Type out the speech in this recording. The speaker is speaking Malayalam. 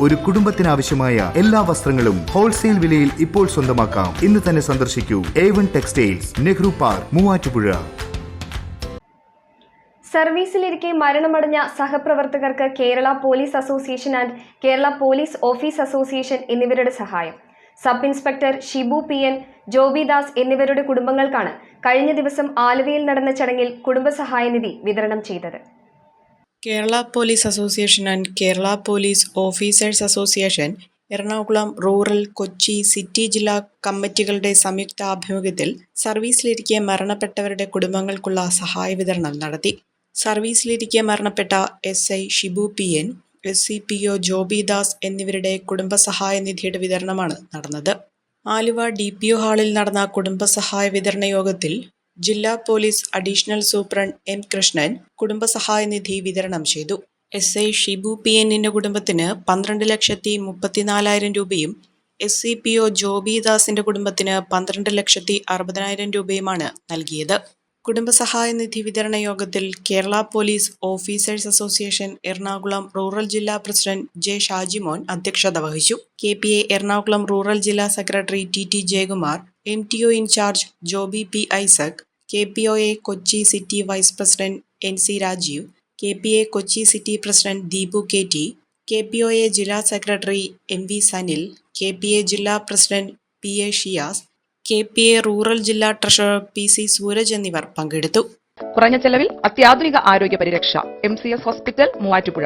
ഒരു കുടുംബത്തിനാവശ്യമായ എല്ലാ വസ്ത്രങ്ങളും ഹോൾസെയിൽ വിലയിൽ ഇപ്പോൾ സ്വന്തമാക്കാം. ഇന്ന് തന്നെ സന്ദർശിക്കൂ. A one textiles Nehru park Muvattupuzha. സർവീസിലിരിക്കെ മരണമടഞ്ഞ സഹപ്രവർത്തകർക്ക് Kerala police association and Kerala police office association എന്നിവരുടെ സഹായം. Sub inspector Shibu P N Jobidas എന്നിവരുടെ കുടുംബങ്ങൾക്കാണ് കഴിഞ്ഞ ദിവസം ആലുവയിൽ നടന്ന ചടങ്ങിൽ കുടുംബസഹായ നിധി വിതരണം ചെയ്തത്. Kerala police association and Kerala police officers association Ernakulam rural Kochi city ജില്ലാ കമ്മിറ്റികളുടെ സംയുക്ത ആഭിമുഖ്യത്തിൽ സർവീസിലിരിക്കെ മരണപ്പെട്ടവരുടെ കുടുംബങ്ങൾക്കുള്ള സഹായ വിതരണം നടത്തി. സർവീസിലിരിക്കെ മരണപ്പെട്ട S I Shibu P N S C P O Joby Das എന്നിവരുടെ കുടുംബസഹായ നിധിയുടെ വിതരണമാണ് നടന്നത്. ആലുവ ഡി പി ഒ ഹാളിൽ നടന്ന കുടുംബസഹായ വിതരണ യോഗത്തിൽ ജില്ലാ police additional superintendent M Krishnan കുടുംബസഹായ നിധി വിതരണം ചെയ്തു. എസ് ഐ ഷിബു പി എന്നിന്റെ കുടുംബത്തിന് പന്ത്രണ്ട് ലക്ഷത്തി മുപ്പത്തിനാലായിരം രൂപയും എസ് സി പി ഒ ജോബിദാസിന്റെ കുടുംബത്തിന് പന്ത്രണ്ട് ലക്ഷത്തി അറുപതിനായിരം രൂപയുമാണ് നൽകിയത്. കുടുംബസഹായ നിധി വിതരണ യോഗത്തിൽ Kerala police officers association Ernakulam rural ജില്ലാ പ്രസിഡന്റ് ജെ ഷാജിമോൻ അധ്യക്ഷത വഹിച്ചു. K P A Ernakulam rural ജില്ലാ secretary T T Jayakumar M T O incharge Joby P Isaac K P O A Kochi city vice president N C Rajeev K P A Kochi city president Deepu K T K P O A ജില്ലാ secretary M V Sanil K P A ജില്ലാ president P A Shiyas K P A rural ജില്ലാ ട്രഷറർ പി സി സൂരജ് എന്നിവർ പങ്കെടുത്തു. കുറഞ്ഞ ചെലവിൽ അത്യാധുനിക ആരോഗ്യ പരിരക്ഷ M C S hospital Muvattupuzha.